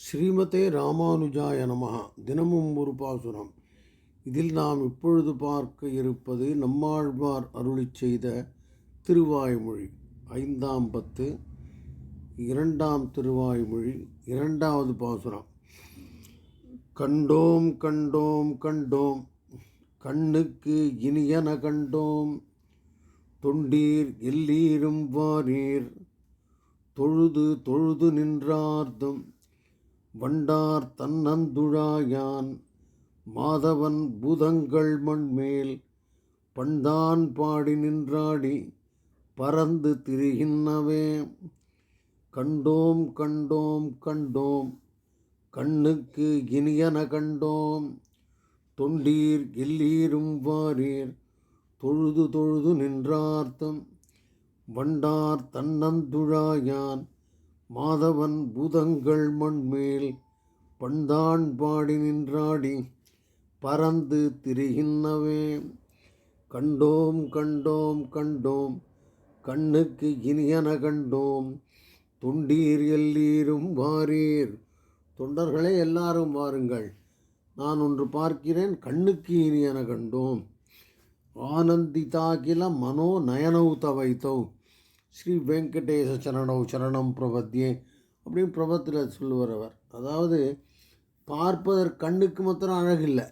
ஸ்ரீமதே ராமானுஜாய நமகா தினமும் ஒரு பாசுரம். இதில் நாம் இப்பொழுது பார்க்க இருப்பது நம்மாழ்வார் அருளிச் செய்த திருவாய்மொழி. ஐந்தாம் பத்து இரண்டாம் திருவாய்மொழி இரண்டாவது பாசுரம். கண்டோம் கண்டோம் கண்டோம். கண்ணுக்கு இனியன கண்டோம். தொண்டீர் எல்லீரும் வாரீர். தொழுது தொழுது நின்றார்தம். வண்டார் தன்னந்துழாயான் மாதவன் பூதங்கள் மண்மேல் பண்தான் பாடி நின்றாடி பறந்து திரிகின்றவே கண்டோம் கண்டோம் கண்டோம் கண்ணுக்கு இனியன கண்டோம். தொண்டீர் கில்லீரும் வாரீர் தொழுது தொழுது நின்றார்த்தம். வண்டார் தன்னந்துழாயான் மாதவன் பூதங்கள் மண்மேல் பண்தான் பாடி நின்றாடி பறந்து திரிகின்றவே கண்டோம் கண்டோம் கண்டோம் கண்ணுக்கு இனியன கண்டோம். தொண்டீர் எல்லீரும் வாரீர். தொண்டர்களே எல்லாரும் வாருங்கள். நான் ஒன்று பார்க்கிறேன் கண்ணுக்கு இனியன கண்டோம். ஆனந்திதாகில மனோ நயனௌ தவைத்தௌ. ஸ்ரீ வெங்கடேச சரணம் சரணம் பிரபத்தியே அப்படின்னு பிரபத்தில் சொல்லுவார் அவர். அதாவது பார்ப்பதற்கு கண்ணுக்கு மாத்திரம் அழகில்லை.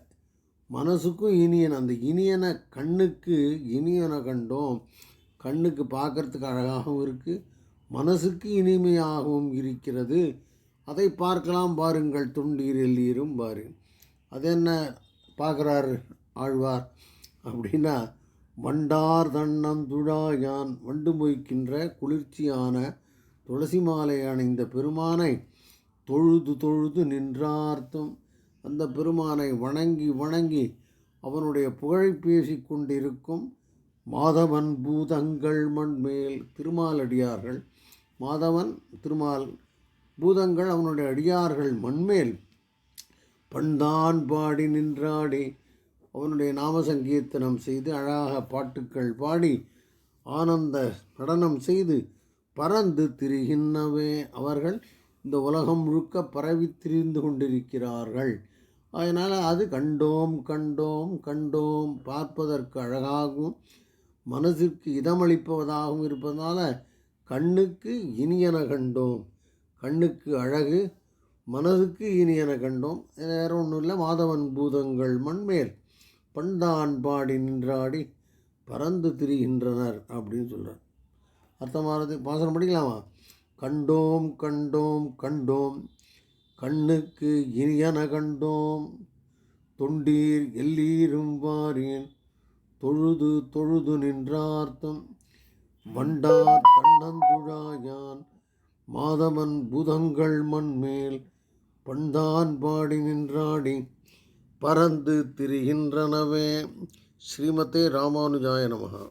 மனசுக்கும் இனியன். அந்த இனியனை கண்ணுக்கு இனியனை கண்டோம். கண்ணுக்கு பார்க்கறதுக்கு அழகாகவும் இருக்குது மனசுக்கு இனிமையாகவும் இருக்கிறது. அதை பார்க்கலாம் பாருங்கள். துண்டீர் எல்லீரும் பாரு. அது என்ன பார்க்குறாரு ஆழ்வார் அப்படின்னா வண்டார் தன்னந்துழாயான் வண்டு மொய்க்கின்ற குளிர்ச்சியான துளசி மாலை அணிந்த பெருமானை தொழுது தொழுது நின்றார்த்தம். அந்த பெருமானை வணங்கி வணங்கி அவனுடைய புகழை பேசிக் கொண்டிருக்கும் மாதவன் பூதங்கள் மண்மேல் திருமால் அடியார்கள் மாதவன் திருமால் பூதங்கள் அவனுடைய அடியார்கள் மண்மேல். பண்தான் பாடி நின்றாடி அவனுடைய நாம சங்கீர்த்தனம் செய்து அழகாக பாட்டுக்கள் பாடி ஆனந்த நடனம் செய்து பறந்து திரிகின்றவே அவர்கள் இந்த உலகம் முழுக்க பரவி திரிந்து கொண்டிருக்கிறார்கள். அதனால் அது கண்டோம் கண்டோம் கண்டோம் பார்ப்பதற்கு அழகாகவும் மனதிற்கு இதமளிப்பதாகவும் இருப்பதனால கண்ணுக்கு இனியன கண்டோம். கண்ணுக்கு அழகு மனதுக்கு இனியன கண்டோம். வேற ஒன்றும் இல்லை மாதவன் பூதங்கள் மண்மேல் பண்டான் பாடி நின்றாடி பறந்து திரிகின்றனர் அப்படின்னு சொல்கிறார் அர்த்தமானது? பாசனம் படிக்கலாமா? கண்டோம் கண்டோம் கண்டோம். கண்ணுக்கு இனியன கண்டோம். தொண்டீர் எல்லீரும் வாரேன். தொழுது தொழுது நின்றார்த்தம். வண்டார் தன்னந்துழாயான். மாதவன் புதங்கள் மண்மேல். பண்தான் பாடி நின்றாடி பறந்து திரிகின்றனவே. ஸ்ரீமதே ராமானுஜாய நமகா.